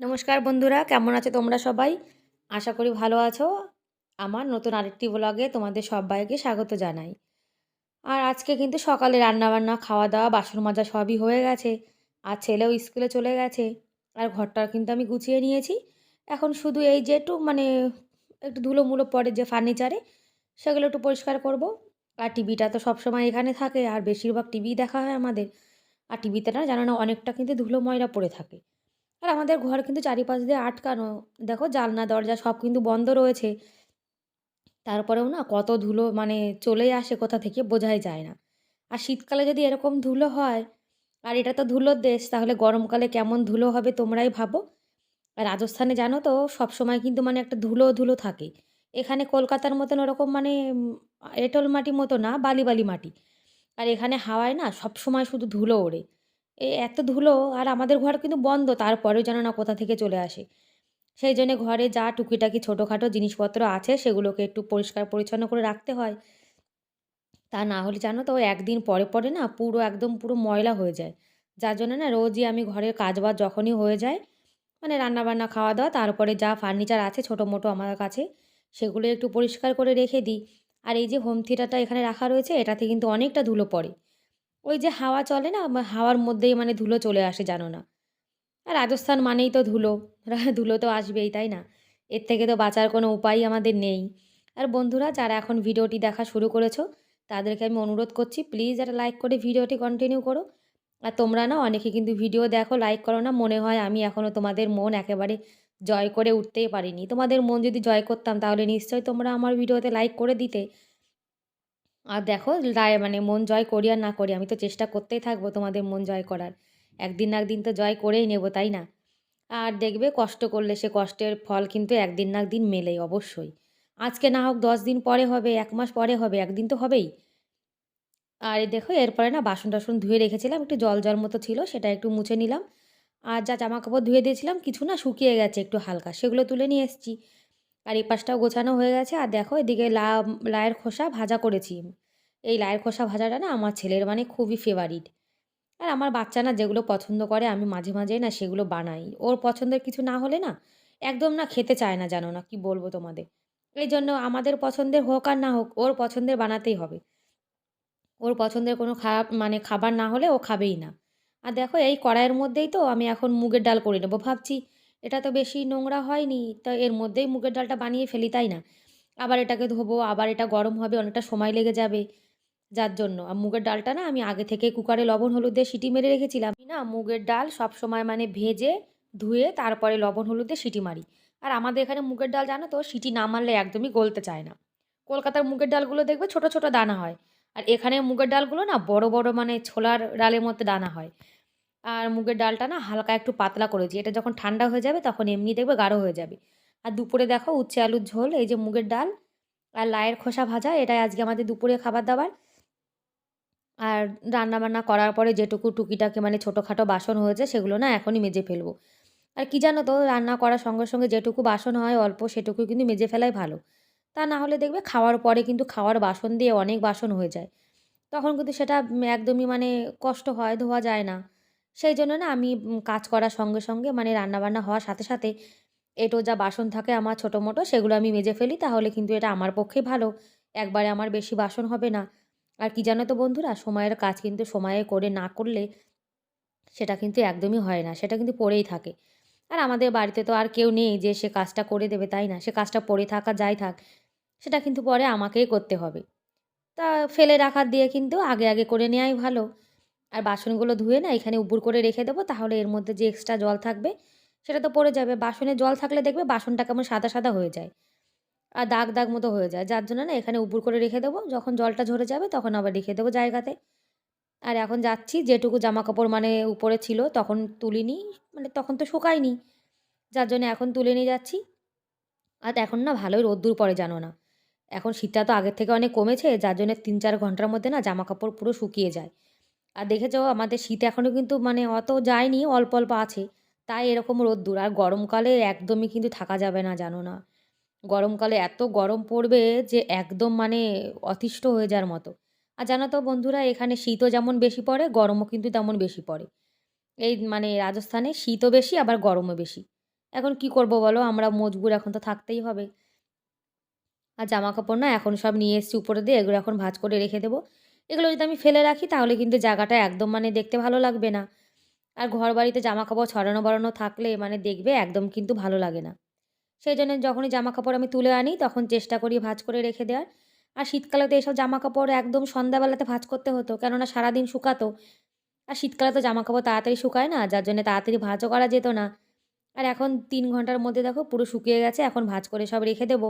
নমস্কার বন্ধুরা, কেমন আছো তোমরা সবাই? আশা করি ভালো আছো। আমার নতুন আরেকটি ব্লগে তোমাদের সবাইকে স্বাগত জানাই। আর আজকে কিন্তু সকালে রান্নাবান্না খাওয়া দাওয়া বাসন মাজা সবই হয়ে গেছে। আর ছেলেও স্কুলে চলে গেছে। আর ঘরটা কিন্তু আমি গুছিয়ে নিয়েছি। এখন শুধু এই যে একটু মানে একটু ধুলো মুলো যে ফার্নিচারে সেগুলো একটু পরিষ্কার করব। আর টিভিটা তো সবসময় এখানে থাকে। আর বেশিরভাগ টিভি দেখা হয় আমাদের। আর টিভিতে না জানো না অনেকটা কিন্তু ধুলো ময়লা পড়ে থাকে। আর আমাদের ঘর কিন্তু চারিপাশ দিয়ে আটকানো। দেখো জানলা, দরজা সব কিন্তু বন্ধ রয়েছে। তারপরেও না কত ধুলো মানে চলেই আসে কোথা থেকে বোঝাই যায় না। আর শীতকালে যদি এরকম ধুলো হয়, আর এটা তো ধুলোর দেশ, তাহলে গরমকালে কেমন ধুলো হবে তোমরাই ভাবো। আর রাজস্থানে জানো তো, সবসময় কিন্তু মানে একটা ধুলো ধুলো থাকে। এখানে কলকাতার মতন ওরকম মানে এঁটেল মাটি মতো না, বালি বালি মাটি। আর এখানে হাওয়ায় না সবসময় শুধু ধুলো ওড়ে। এই এত ধুলো আর আমাদের ঘর কিন্তু বন্ধ, তারপরেও যেন না কোথা থেকে চলে আসে। সেই জন্যে ঘরে যা টুকিটাকি ছোটোখাটো জিনিসপত্র আছে, সেগুলোকে একটু পরিষ্কার পরিচ্ছন্ন করে রাখতে হয়। তা না হলে জানো তো, একদিন পরে পরে না পুরো একদম পুরো ময়লা হয়ে যায়। যার জন্য না রোজই আমি ঘরের কাজবাজ যখনই হয়ে যায় মানে রান্নাবান্না খাওয়া দাওয়া তারপরে যা ফার্নিচার আছে ছোটো মোটো আমার কাছে, সেগুলো একটু পরিষ্কার করে রেখে দিই। আর এই যে হোম থিয়েটারটা এখানে রাখা রয়েছে, এটাতে কিন্তু অনেকটা ধুলো পড়ে। ওই যে হাওয়া চলে না হাওয়ার মধ্যেই মানে ধুলো চলে আসে, জানো না। আর রাজস্থান মানেই তো ধুলো। ধুলো তো আসবেই, তাই না? এর থেকে তো বাঁচার কোনো উপায় আমাদের নেই। আর বন্ধুরা, যারা এখন ভিডিওটি দেখা শুরু করেছ, তাদেরকে আমি অনুরোধ করছি প্লিজ একটা লাইক করে ভিডিওটি কন্টিনিউ করো। আর তোমরা না, অনেকে কিন্তু ভিডিও দেখো লাইক করো না, মনে হয় আমি এখনও তোমাদের মন একেবারে জয় করে উঠতেই পারিনি। তোমাদের মন যদি জয় করতাম, তাহলে নিশ্চয়ই তোমরা আমার ভিডিওতে লাইক করে দিতে। আর দেখো রায় মানে মন জয় করি আর না করি, আমি তো চেষ্টা করতেই থাকব তোমাদের মন জয় করার। একদিন না একদিন তো জয় করেই নেব, তাই না? আর দেখবে কষ্ট করলে সে কষ্টের ফল কিন্তু একদিন না একদিন মেলেই, অবশ্যই। আজকে না হোক দশ দিন পরে হবে, এক মাস পরে হবে, একদিন তো হবেই। আর দেখো, এরপরে না বাসন টাসন ধুয়ে রেখেছিলাম, একটু জল জল মতো ছিল, সেটা একটু মুছে নিলাম। আর যা জামা কাপড় ধুয়ে দিয়েছিলাম, কিছু না শুকিয়ে গেছে একটু হালকা, সেগুলো তুলে নিয়ে এসেছি। আর এই পাশটাও গোছানো হয়ে গেছে। আর দেখো, এদিকে লা, লায়ের খোসা ভাজা করেছি। এই লায়ের খোসা ভাজাটা না আমার ছেলের মানে খুবই ফেভারিট আর আমার বাচ্চা না যেগুলো পছন্দ করে, আমি মাঝে মাঝে না সেগুলো বানাই। ওর পছন্দের কিছু না হলে না একদম না খেতে চায় না জানো না, কি বলব তোমাদের। এই জন্য আমাদের পছন্দের হোক আর না হোক, ওর পছন্দের বানাতেই হবে। ওর পছন্দের কোনো খারাপ মানে খাবার না হলে ও খাবেই না। আর দেখো, এই কড়াইয়ের মধ্যেই তো আমি এখন মুগের ডাল করে নেব। ভাবছি এটা তো বেশি নোংরা হয়নি, তো এর মধ্যেই মুগের ডালটা বানিয়ে ফেলি, তাই না? আবার এটাকে ধোবো, আবার এটা গরম হবে, অনেকটা সময় লেগে যাবে। যার জন্য, আর মুগের ডালটা না, আমি আগে থেকে কুকারে লবণ, হলুদ সিটি মেরে রেখেছিলাম। না মুগের ডাল সব সময় মানে ভেজে, ধুয়ে তারপরে লবণ, হলুদ সিটি মারি। আর আমাদের এখানে মুগের ডাল, জানো তো, সিটি না মারলে একদমই গলতে চায় না। কলকাতার মুগের ডালগুলো দেখবে ছোট ছোট দানা হয়। আর এখানে মুগের ডালগুলো না বড় বড় মানে ছোলার ডালের মধ্যে দানা হয়। আর মুগের ডালটা না হালকা একটু পাতলা করেছি এটা যখন ঠান্ডা হয়ে যাবে তখন এমনি দেখবে গাঢ় হয়ে যাবে। আর দুপুরে দেখো উচ্ছে আলুর ঝোল, এই যে মুগের ডাল আর লায়ের খোসা ভাজা, এটাই আজকে আমাদের দুপুরে খাবার দাবার। আর রান্নাবান্না করার পরে যেটুকু টুকিটাকি মানে ছোটোখাটো বাসন হয়েছে সেগুলো না এখনই মেজে ফেলব। আর কি জানো তো, রান্না করার সঙ্গে সঙ্গে যেটুকু বাসন হয় অল্প সেটুকু কিন্তু মেজে ফেলাই ভালো। তা না হলে দেখবে খাওয়ার পরে কিন্তু খাওয়ার বাসন দিয়ে অনেক বাসন হয়ে যায়। তখন কিন্তু সেটা একদমই মানে কষ্ট হয়, ধোয়া যায় না। সেই জন্য না আমি কাজ করার সঙ্গে সঙ্গে মানে রান্নাবান্না হওয়ার সাথে সাথে এটো যা বাসন থাকে আমার ছোটো মোটো সেগুলো আমি মেজে ফেলি, তাহলে কিন্তু এটা আমার পক্ষে ভালো। একবারে আমার বেশি বাসন হবে না। আর কি জানো তো বন্ধুরা, সময়ের কাজ কিন্তু সময়ে করে না করলে সেটা কিন্তু একদমই হয় না, সেটা কিন্তু পড়েই থাকে। আর আমাদের বাড়িতে তো আর কেউ নেই যে সে কাজটা করে দেবে, তাই না? সে কাজটা পড়ে থাকা যাই থাক, সেটা কিন্তু পরে আমাকেই করতে হবে। তা ফেলে রাখার দিয়ে কিন্তু আগে আগে করে নেওয়াই ভালো। আর বাসনগুলো ধুয়ে না এখানে উপুর করে রেখে দেবো, তাহলে এর মধ্যে যে এক্সট্রা জল থাকবে সেটা তো পড়ে যাবে। বাসনে জল থাকলে দেখবে বাসনটা কেমন সাদা সাদা হয়ে যায় আর দাগ দাগ মতো হয়ে যায়। যার জন্য না এখানে উপুর করে রেখে দেবো। যখন জলটা ঝরে যাবে তখন আবার রেখে দেবো জায়গাতে। আর এখন যাচ্ছি, যেটুকু জামা কাপড় মানে উপরে ছিল তখন তুলিনি মানে তখন তো শুকায়নি। যার জন্য এখন তুলে নিয়ে যাচ্ছি। আর এখন না ভালোই রোদ্দুর পড়ে জানো না। এখন শীতটা তো আগের থেকে অনেক কমেছে, যার জন্য তিন চার ঘণ্টার মধ্যে না জামা কাপড় পুরো শুকিয়ে যায়। আর দেখেছ আমাদের শীত এখনও কিন্তু মানে অত যায়নি অল্প অল্প আছে। তাই এরকম রোদ্দুর আর গরমকালে একদমই কিন্তু থাকা যাবে না জানো না। গরমকালে এত গরম পড়বে যে একদম মানে অতিষ্ঠ হয়ে যাওয়ার মতো। আর জানো তো বন্ধুরা এখানে শীতও যেমন বেশি পড়ে, গরমও কিন্তু তেমন বেশি পড়ে। এই মানে রাজস্থানে শীতও বেশি আবার গরমও বেশি। এখন কি করব বলো আমরা মজবুর এখন তো থাকতেই হবে। আর জামা কাপড় না এখন সব নিয়ে এসেছি উপরে দিয়ে এগুলো এখন ভাঁজ করে রেখে দেবো। এগুলো যদি আমি ফেলে রাখি, তাহলে কিন্তু জায়গাটা একদম মানে দেখতে ভালো লাগবে না। আর ঘর বাড়িতে জামা কাপড় ছড়ানো বড়ানো থাকলে মানে দেখবে একদম কিন্তু ভালো লাগে না। সেই জন্য যখনই জামা কাপড় আমি তুলে আনি, তখন চেষ্টা করি ভাঁজ করে রেখে দেওয়ার। আর শীতকালে তো এসব জামা কাপড় একদম সন্ধ্যাবেলাতে ভাঁজ করতে হতো, কেননা সারাদিন শুকাতো। আর শীতকালে তো জামা কাপড় তাড়াতাড়ি শুকায় না, যার জন্য তাড়াতাড়ি ভাঁজও করা যেত না। আর এখন তিন ঘণ্টার মধ্যে দেখো পুরো শুকিয়ে গেছে, এখন ভাঁজ করে সব রেখে দেবো।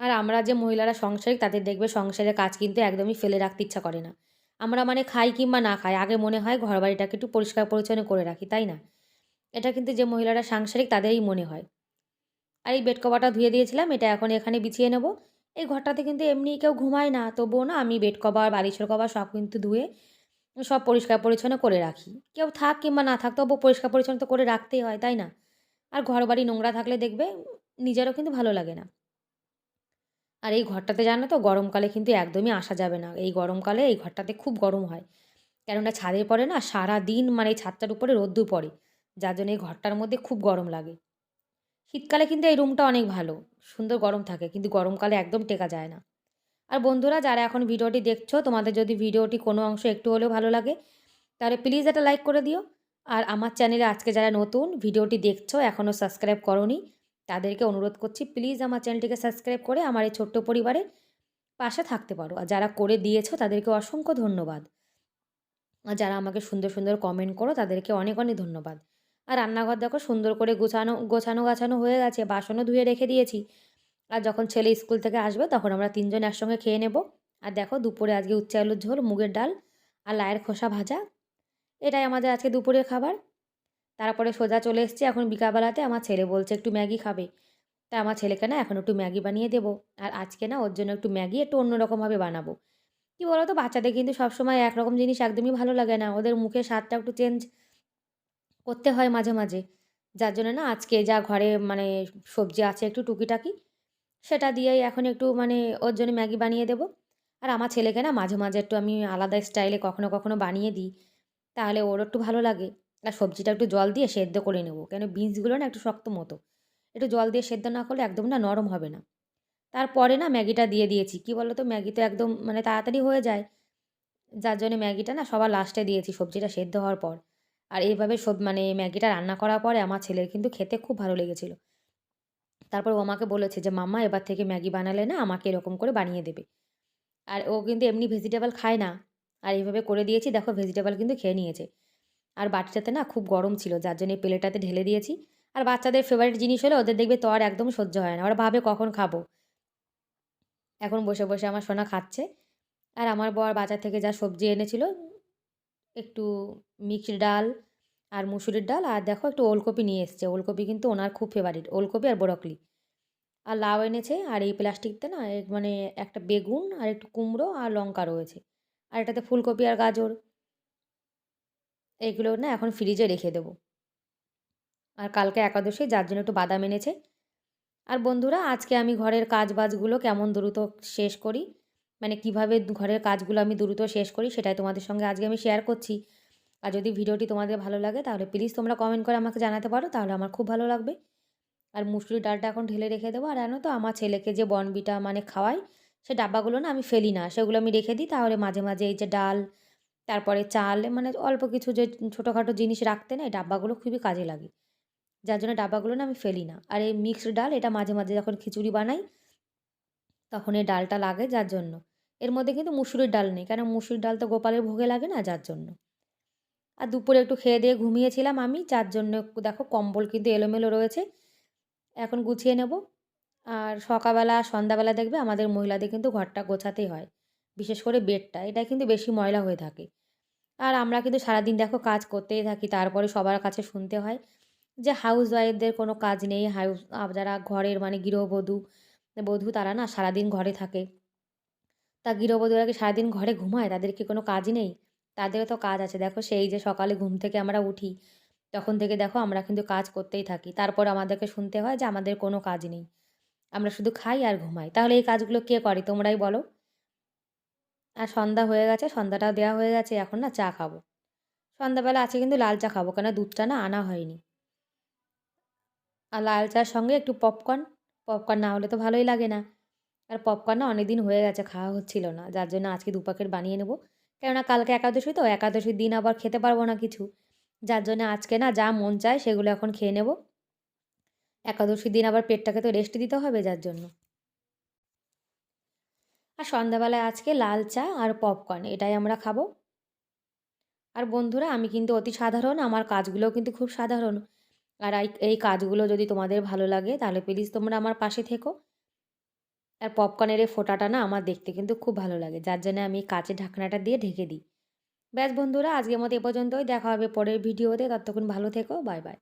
আর আমরা যে মহিলারা সংসারিক, তাদের দেখবে সংসারের কাজ কিন্তু একদমই ফেলে রাখতে ইচ্ছা করে না। আমরা মানে খাই কিংবা না খাই, আগে মনে হয় ঘর বাড়িটাকে একটু পরিষ্কার পরিচ্ছন্ন করে রাখি, তাই না? এটা কিন্তু যে মহিলারা সাংসারিক, তাদেরই মনে হয়। আর এই বেড কভারটা ধুয়ে দিয়েছিলাম, এটা এখন এখানে বিছিয়ে নেব। এই ঘরটাতে কিন্তু এমনি কেউ ঘুমায় না, তবুও না আমি বেড কভার বালিশের কভার সব কিন্তু ধুয়ে সব পরিষ্কার পরিচ্ছন্ন করে রাখি। কেউ থাক কিংবা না থাক তবু পরিষ্কার পরিচ্ছন্ন তো করে রাখতেই হয়, তাই না? আর ঘর বাড়ি নোংরা থাকলে দেখবে নিজেরও কিন্তু ভালো লাগে না। আর এই ঘরটাতে জানো তো, গরমকালে কিন্তু একদমই আসা যাবে না। এই গরমকালে এই ঘরটাতে খুব গরম হয়। কেননা ছাদের পরে না সারা দিন মানে এই ছাদটার উপরে রোদ্দুর পড়ে, যার জন্য এই ঘরটার মধ্যে খুব গরম লাগে। শীতকালে কিন্তু এই রুমটা অনেক ভালো, সুন্দর গরম থাকে, কিন্তু গরমকালে একদম টেকা যায় না। আর বন্ধুরা, যারা এখন ভিডিওটি দেখছ, তোমাদের যদি ভিডিওটি কোনো অংশ একটু হলেও ভালো লাগে, তাহলে প্লিজ একটা লাইক করে দিও। আর আমার চ্যানেলে আজকে যারা নতুন, ভিডিওটি দেখছ এখনও সাবস্ক্রাইব করনি তাদেরকে অনুরোধ করছি প্লিজ আমার চ্যানেলটিকে সাবস্ক্রাইব করে আমার এই ছোট্ট পরিবারে পাশে থাকতে পারো। আর যারা করে দিয়েছ, তাদেরকে অসংখ্য ধন্যবাদ। আর যারা আমাকে সুন্দর সুন্দর কমেন্ট করো, তাদেরকে অনেক অনেক ধন্যবাদ। আর রান্নাঘর দেখো, সুন্দর করে গোছানো গোছানো গাছানো হয়ে গেছে, বাসনও ধুয়ে রেখে দিয়েছি। আর যখন ছেলে স্কুল থেকে আসবে, তখন আমরা তিনজন একসঙ্গে খেয়ে নেব। আর দেখো, দুপুরে আজকে উচ্চ আলুর ঝোল, মুগের ডাল আর লায়ের খোসা ভাজা। এটাই আমাদের আজকে দুপুরের খাবার। তারপরে সোজা চলে এসেছি এখন বিকালবেলাতে আমার ছেলে বলছে একটু ম্যাগি খাবে। তা আমার ছেলেকে না এখন একটু ম্যাগি বানিয়ে দেবো। আর আজকে না ওর জন্য একটু ম্যাগি একটু অন্যরকমভাবে বানাবো। কি বলো তো বাচ্চাদের কিন্তু সবসময় একরকম জিনিস একদমই ভালো লাগে না। ওদের মুখে স্বাদটা একটু চেঞ্জ করতে হয় মাঝে মাঝে। যার জন্য না আজকে যা ঘরে মানে সবজি আছে একটু টুকিটাকি, সেটা দিয়েই এখন একটু মানে ওর জন্য ম্যাগি বানিয়ে দেবো। আর আমার ছেলেকে না মাঝে মাঝে একটু আমি আলাদা স্টাইলে কখনো কখনো বানিয়ে দিই। তাহলে ওর একটু ভালো লাগে। আর সবজিটা একটু জল দিয়ে সেদ্ধ করে নেব। কেন বিনসগুলো না একটু শক্ত মতো। একটু জল দিয়ে সেদ্ধ না করলে একদম না নরম হবে না। তারপরে না ম্যাগিটা দিয়ে দিয়েছি। কী বলো তো ম্যাগি তো একদম মানে তাড়াতাড়ি হয়ে যায়। যার জন্য ম্যাগিটা না সবার লাস্টে দিয়েছি, সবজিটা সেদ্ধ হওয়ার পর। আর এইভাবে সব মানে ম্যাগিটা রান্না করার পরে আমার ছেলের কিন্তু খেতে খুব ভালো লেগেছিলো। তারপর ও আমাকে বলেছে যে, মাম্মা, এবার থেকে ম্যাগি বানালে না আমাকে এরকম করে বানিয়ে দেবে। আর ও কিন্তু এমনি ভেজিটেবল খায় না। আর এইভাবে করে দিয়েছি, দেখো ভেজিটেবল কিন্তু খেয়ে নিয়েছে। আর বাটিটাতে না খুব গরম ছিল, যার জন্য প্লেটাতে ঢেলে দিয়েছি। আর বাচ্চাদের ফেভারিট জিনিস হলে, ওদের দেখবে তো আর একদম সহ্য হয় না। ওরা ভাবে কখন খাব। এখন বসে বসে আমার সোনা খাচ্ছে। আর আমার বর বাজার থেকে যা সবজি এনেছিল, একটু মিক্সড ডাল আর মুসুরির ডাল, আর দেখো একটু ওলকপি নিয়ে এসছে। ওলকপি কিন্তু ওনার খুব ফেভারিট ওলকপি আর ব্রকলি আর লাউ এনেছে, আর এই প্লাস্টিকতে না মানে একটা বেগুন আর একটু কুমড়ো আর লঙ্কা রয়েছে। আর এটাতে ফুলকপি আর গাজর। এইগুলো না এখন ফ্রিজে রেখে দেবো। আর কালকে একাদশী, যার জন্য একটু বাদাম এনেছে। আর বন্ধুরা, আজকে আমি ঘরের কাজ বাজগুলো কেমন দ্রুত শেষ করি? মানে কীভাবে ঘরের কাজগুলো আমি দ্রুত শেষ করি, সেটাই তোমাদের সঙ্গে আজকে আমি শেয়ার করছি। আর যদি ভিডিওটি তোমাদের ভালো লাগে, তাহলে প্লিজ তোমরা কমেন্ট করে আমাকে জানাতে পারো, তাহলে আমার খুব ভালো লাগবে। আর মুসুরির ডালটা এখন ঢেলে রেখে দেবো। আর জানো তো, আমার ছেলেকে যে বনবিটা মানে খাওয়াই, সে ডাব্বাগুলো না আমি ফেলি না, সেগুলো আমি রেখে দিই, তাহলে মাঝে মাঝে এই যে ডাল তারপরে চাল মানে অল্প কিছু যে ছোটোখাটো জিনিস রাখতে না, এই ডাব্বাগুলো খুবই কাজে লাগে। যার জন্য ডাব্বাগুলো না আমি ফেলি না। আর এই মিক্সড ডাল, এটা মাঝে মাঝে যখন খিচুড়ি বানাই, তখন এই ডালটা লাগে যার জন্য। এর মধ্যে কিন্তু মুসুরির ডাল নেই, কেন মুসুরির ডাল তো গোপালের ভোগে লাগে না যার জন্য। আর দুপুরে একটু খেয়ে দিয়ে ঘুমিয়েছিলাম আমি, যার জন্য দেখো কম্বল কিন্তু এলোমেলো রয়েছে। এখন গুছিয়ে নেব। আর সকালবেলা, সন্ধ্যাবেলা দেখবে আমাদের মহিলাদের কিন্তু ঘরটা গোছাতেই হয়, বিশেষ করে বেডটা। এটা কিন্তু বেশি ময়লা হয়ে থাকে। আর আমরা কিন্তু সারাদিন দেখো কাজ করতেই থাকি, তারপরে সবার কাছে শুনতে হয় যে হাউস ওয়াইফদের কোনো কাজ নেই। হাউস যারা ঘরের মানে গৃহবধূ, বধূ তারা না সারাদিন ঘরে থাকে। তা গৃহবধূরা কি সারাদিন ঘরে ঘুমায়? তাদের কি কোনো কাজ নেই? তাদেরও তো কাজ আছে। দেখো সেই যে সকালে ঘুম থেকে আমরা উঠি, তখন থেকে দেখো আমরা কিন্তু কাজ করতেই থাকি। তারপর আমাদেরকে শুনতে হয় যে আমাদের কোনো কাজ নেই। আমরা শুধু খাই আর ঘুমাই। তাহলে এই কাজগুলো কে করে? তোমরাই বলো। আর সন্ধ্যা হয়ে গেছে, সন্ধ্যাটাও দেওয়া হয়ে গেছে, এখন না চা খাব। সন্ধ্যাবেলা আছে কিন্তু লাল চা খাব কেন দুধটা না আনা হয়নি। আর লাল চার সঙ্গে একটু পপকর্ন পপকর্ন না হলে তো ভালোই লাগে না। আর পপকর্ন না অনেক দিন হয়ে গেছে, খাওয়া হচ্ছিল না, যার জন্য আজকে দু প্যাকেট বানিয়ে নেব। কেননা কালকে একাদশী তো, একাদশীর দিন আবার খেতে পারব না কিছু। যার জন্য আজকে না যা মন চায় সেগুলো এখন খেয়ে নেব। একাদশীর দিন আবার পেটটাকে তো রেস্ট দিতে হবে যার জন্য। আর সন্ধ্যাবেলায় আজকে লাল চা আর পপকর্ন এটাই আমরা খাব। আর বন্ধুরা, আমি কিন্তু অতি সাধারণ, আমার কাজগুলোও কিন্তু খুব সাধারণ। আর এই কাজগুলো যদি তোমাদের ভালো লাগে, তাহলে প্লিজ তোমরা আমার পাশে থেকো। আর পপকর্নের এই ফোঁটাটা না, আমার দেখতে কিন্তু খুব ভালো লাগে, যার জন্য আমি কাচের ঢাকনাটা দিয়ে ঢেকে দিই। ব্যাস বন্ধুরা, আজকের মতো এ পর্যন্তই, দেখা হবে পরের ভিডিওতে, ততক্ষণ ভালো থেকো বাই বাই